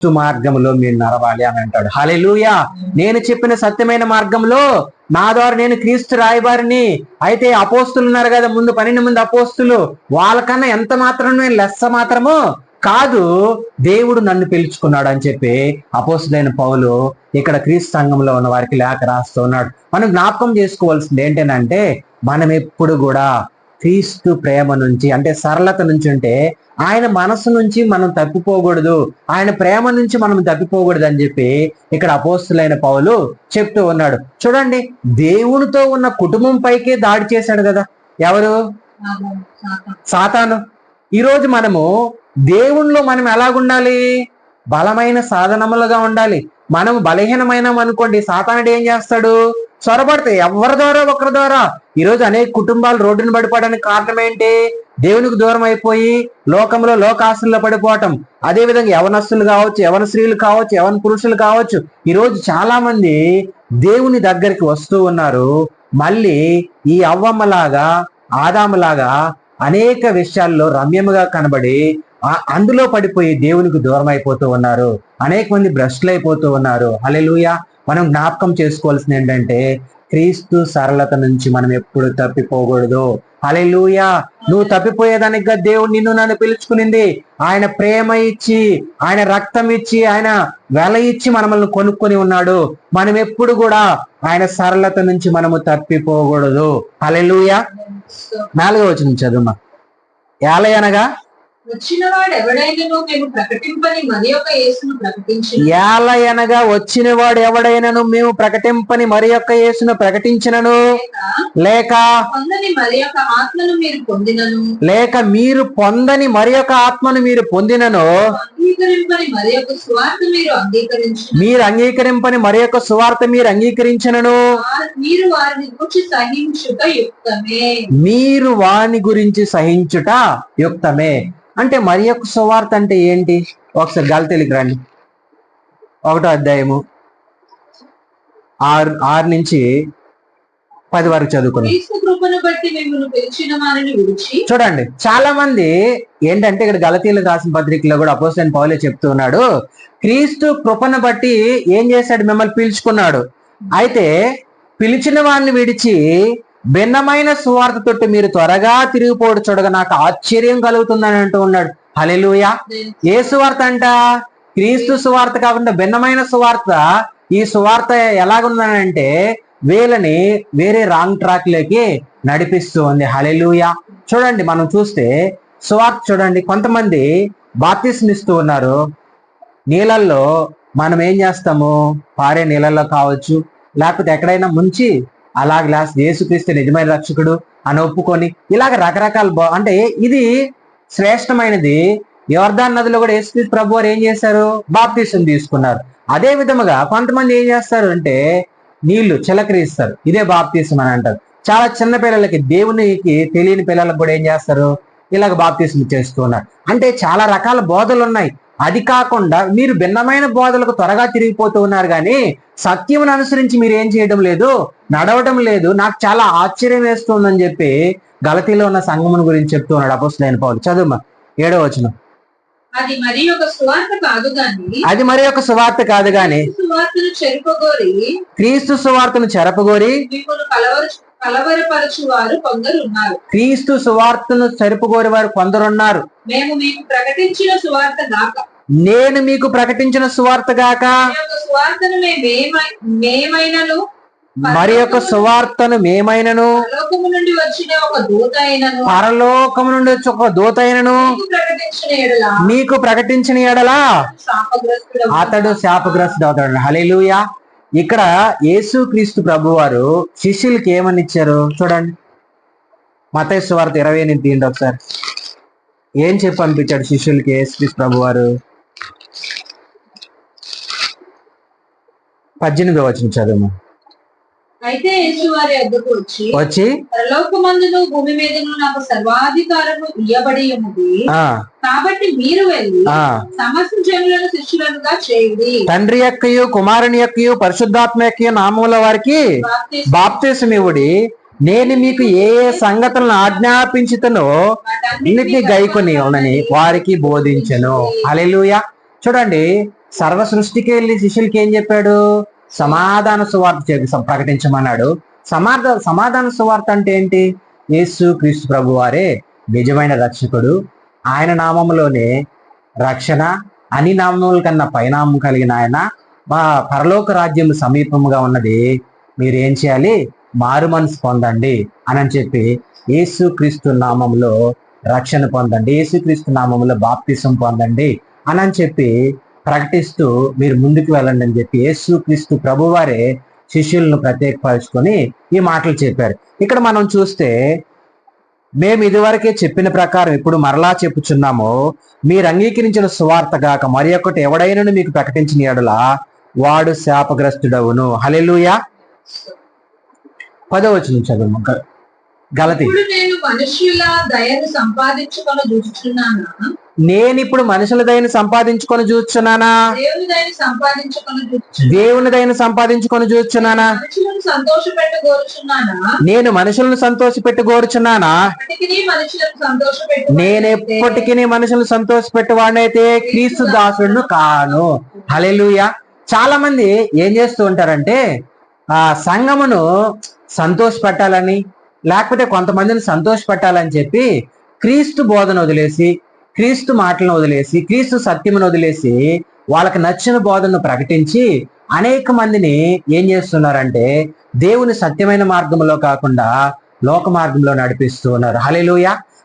క్రీస్తు మార్గంలో మీరు నడవాలి అని అంటాడు. హలెలుయా నేను చెప్పిన సత్యమైన మార్గంలో నా ద్వారా నేను క్రీస్తు రాయబారిని. అయితే అపోస్తులు ఉన్నారు కదా ముందు పన్నెండు మంది అపోస్తులు. వాళ్ళకన్నా ఎంత మాత్రం నేను లెస్స మాత్రము కాదు దేవుడు నన్ను పిలుచుకున్నాడు అని చెప్పి అపోస్తులైన పౌలు ఇక్కడ క్రీస్తు సంఘంలో ఉన్న వారికి లేఖ రాస్తూ ఉన్నాడు. మనం జ్ఞాపకం చేసుకోవాల్సింది ఏంటంటే మనం ఎప్పుడు కూడా క్రీస్తు ప్రేమ నుంచి అంటే సరళత నుంచి ఉంటే ఆయన మనసు నుంచి మనం తప్పిపోకూడదు. ఆయన ప్రేమ నుంచి మనం తప్పిపోకూడదు అని చెప్పి ఇక్కడ అపోస్తులైన పౌలు చెప్తూ ఉన్నాడు. చూడండి దేవునితో ఉన్న కుటుంబం పైకే దాడి చేశాడు కదా. ఎవరు? సాతాను. ఈరోజు మనము దేవుణ్ణిలో మనం ఎలాగుండాలి? బలమైన సాధనములుగా ఉండాలి. మనం బలహీనమైన అనుకోండి సాతానుడు ఏం చేస్తాడు? చొరబడతాయి. ఎవరి ద్వారా? ఒకరి ద్వారా. ఈరోజు అనేక కుటుంబాలు రోడ్డున పడిపోవడానికి కారణం ఏంటి? దేవునికి దూరం అయిపోయి లోకంలో లోకాసుల్లో పడిపోవటం. అదే విధంగా యవనస్తులు కావచ్చు యవన స్త్రీలు కావచ్చు యవన పురుషులు కావచ్చు ఈరోజు చాలా మంది దేవుని దగ్గరికి వస్తూ ఉన్నారు. మళ్ళీ ఈ అవ్వమ్మలాగా ఆదాములాగా అనేక విషయాల్లో రమ్యముగా కనబడి అందులో పడిపోయి దేవునికి దూరం అయిపోతూ ఉన్నారు. అనేక మంది భ్రష్టులు అయిపోతూ ఉన్నారు. అలెలుయా మనం జ్ఞాపకం చేసుకోవాల్సింది ఏంటంటే క్రీస్తు సరళత నుంచి మనం ఎప్పుడు తప్పిపోకూడదు. అలెలుయా నువ్వు తప్పిపోయేదానిగా దేవుడు నిన్ను నన్ను పిలుచుకునింది. ఆయన ప్రేమ ఇచ్చి ఆయన రక్తం ఇచ్చి ఆయన వెల ఇచ్చి మనల్ని కొనుక్కొని ఉన్నాడు. మనం ఎప్పుడు కూడా ఆయన సరళత నుంచి మనము తప్పిపోకూడదు. అలెలుయా నాలుగో వచ్చిన చదువు ఏలై అనగా వచ్చిన వాడు ఎవడైనను మేము ప్రకటింపని మరి ఒక యేసును ప్రకటించిన ఏల అనగా వచ్చిన వాడు ఎవడైనను మేము ప్రకటింపని మరి యొక్క యేసును ప్రకటించినను. లేక పొందని మరి ఒక ఆత్మను మీరు పొందినను. లేక మీరు పొందని మరి యొక్క ఆత్మను మీరు పొందినను. మరి అంగీకరింపని మరి యొక్క సువార్త మీరు అంగీకరించినను. మీరు వారిని గురించి సహించుట యుక్తమే. మీరు వాని గురించి సహించుట యుక్తమే. అంటే మరి యొక్క సువార్త అంటే ఏంటి? ఒకసారి గలతెలికి రండి. ఒకటో అధ్యాయము. ఆరు ఆరు నుంచి పది వరకు చదువుకున్నాం చూడండి చాలా మంది ఏంటంటే ఇక్కడ గలతీలకు రాసిన పత్రికలో కూడా అపోజిట్ పౌలే చెప్తూ ఉన్నాడు. క్రీస్తు కృపను బట్టి ఏం చేశాడు? మిమ్మల్ని పిలుచుకున్నాడు. అయితే పిలిచిన వారిని విడిచి భిన్నమైన సువార్త తొట్టు మీరు త్వరగా తిరిగిపోడు చూడగా నాకు ఆశ్చర్యం కలుగుతుందని అంటూ ఉన్నాడు. హలెలుయ ఏ సువార్త అంట? క్రీస్తు సువార్త కాకుండా భిన్నమైన సువార్త. ఈ సువార్త ఎలాగుందనంటే వీళ్ళని వేరే రాంగ్ ట్రాక్లోకి నడిపిస్తూ ఉంది. హలెలుయ చూడండి మనం చూస్తే సువార్త చూడండి. కొంతమంది బాప్తిస్మిస్తూ ఉన్నారు. నీళ్ళల్లో మనం ఏం చేస్తాము? పారే నీళ్ళల్లో కావచ్చు. లేకపోతే ఎక్కడైనా ముంచి అలా గ్లాస్ యేసుక్రీస్తు నిజమైన రక్షకుడు అని ఒప్పుకొని ఇలాగ రకరకాల బా- అంటే ఇది శ్రేష్టమైనది. యోర్దాన్ నదిలో కూడా యేసుక్రీస్తు ప్రభు వారు ఏం చేశారు? బాప్తీసం తీసుకున్నారు. అదే విధముగా కొంతమంది ఏం చేస్తారు అంటే నీళ్ళు చిలకరిస్తారు. ఇదే బాప్తీసం అని అంటారు. చాలా చిన్న పిల్లలకి దేవునికి తెలియని పిల్లలకు కూడా ఏం చేస్తారు? ఇలాగ బాప్తీసం చేస్తూ ఉన్నారు. అంటే చాలా రకాల బోధలు ఉన్నాయి. అది కాకుండా మీరు భిన్నమైన బోధలకు త్వరగా తిరిగిపోతూ ఉన్నారు కానీ సత్యమును అనుసరించి మీరు ఏం చేయడం లేదు నడవడం లేదు. నాకు చాలా ఆశ్చర్యం వేస్తుందని చెప్పి గలతీలో ఉన్న సంగమం గురించి చెప్తూ ఉన్నాడు అపోస్తులైన పౌలు. చదువు ఏడో వచనం. అది మరి ఒక స్వార్థ కాదు గాని అది మరి ఒక సువార్త కాదు గాని సువార్తను చెరుపగోరి క్రీస్తు సువార్తను చెరపగోరి కలవరపరచు వారు కొందరు ఉన్నారు. క్రీస్తు సువార్తను చెరుపుగోరి వారు కొందరున్నారు. మేము మీకు ప్రకటించిన సువార్త గాక. నేను మీకు ప్రకటించిన సువార్త గాక? మరి యొక్క సువార్తను మేమైనను? పరలోకము నుండి వచ్చిన ఒక దూత అయినను. వచ్చి మీకు ప్రకటించిన ఎడల? అతడు శాపగ్రస్తుడు అవుతాడు. హలేలుయా ఇక్కడ యేసు క్రీస్తు ప్రభు వారు శిష్యులకి ఏమని ఇచ్చారు? చూడండి. మతయ్య సువార్త ఇరవై ఎనిమిది ఒకసారి. ఏం చెప్పి పంపించాడు శిష్యులకి యేసు క్రీస్తు ప్రభు వారు పద్దెనిమిది వచ్చిన చదువు అయితే వద్దకు వచ్చి వచ్చి పరలోకమందును భూమి మీదను నాకు సర్వాధికారము ఇయ్యబడి ఉన్నది కాబట్టి మీరు వెళ్ళి సమస్త జనులను శిష్యులనుగా చేయండి. తండ్రి యొక్కయు కుమారుని యొక్కయు పరిశుద్ధాత్మ యొక్క నామముల వారికి బాప్తిస్మం బాప్తిసమివుడి నేను మీకు ఏ ఏ సంగతులను ఆజ్ఞాపించుతనో అన్నిటిని గైకొని ఉండని వారికి బోధించను. హల్లెలూయా. చూడండి సర్వ సృష్టికి వెళ్ళి శిష్యులకి ఏం చెప్పాడు? సమాధాన సువార్త ప్రకటించమన్నాడు. సమాధ సమాధాన సువార్త అంటే ఏంటి? యేసు క్రీస్తు ప్రభు వారే నిజమైన రక్షకుడు. ఆయన నామములోనే రక్షణ అని నామముల కన్నా పైనామం కలిగిన ఆయన. మా పరలోక రాజ్యం సమీపముగా ఉన్నది. మీరు ఏం చేయాలి? మారు మనసు పొందండి అని అని చెప్పి యేసు క్రీస్తు నామంలో రక్షణ పొందండి. యేసుక్రీస్తు నామంలో బాప్తిసం పొందండి. అని అని చెప్పి ప్రకటిస్తూ మీరు ముందుకు వెళ్ళండి అని చెప్పి యేసు క్రీస్తు ప్రభువారే శిష్యులను ప్రత్యేకపరుచుకొని ఈ మాటలు చెప్పారు. ఇక్కడ మనం చూస్తే మేము ఇదివరకే చెప్పిన ప్రకారం ఇప్పుడు మరలా చెప్పుచున్నాము. మీరు అంగీకరించిన సువార్త గాక మరి ఒకటి ఎవడైనను మీకు ప్రకటించిన ఎడల వాడు శాపగ్రస్తుడవును. హలెలుయా పదవచనం చదువు గలతి. నేను మనుష్యుల దయను సంపాదించుకొని చూచుచున్నానా నేను ఇప్పుడు మనుషుల దయను సంపాదించుకొని చూస్తున్నానా? దేవుని దయను సంపాదించుకొని చూస్తున్నానా? కోరుచున్నానా? నేను మనుషులను కోరుచున్నానా? ఎప్పటికీ మనుషులను సంతోషపెట్టు నేను ఎప్పటికీ మనుషులను సంతోషపెట్టేవాడినైతే క్రీస్తు దాసుడును కాను. హలెలుయ చాలా మంది ఏం చేస్తూ ఉంటారంటే ఆ సంఘమును సంతోషపెట్టాలని లేకపోతే కొంతమందిని సంతోషపెట్టాలని చెప్పి క్రీస్తు బోధన వదిలేసి క్రీస్తు మాటలను వదిలేసి క్రీస్తు సత్యమును వదిలేసి వాళ్ళకి నచ్చిన బోధనను ప్రకటించి అనేక మందిని ఏం చేస్తున్నారంటే దేవుని సత్యమైన మార్గంలో కాకుండా లోక మార్గంలో నడిపిస్తూ ఉన్నారు. హలెలుయ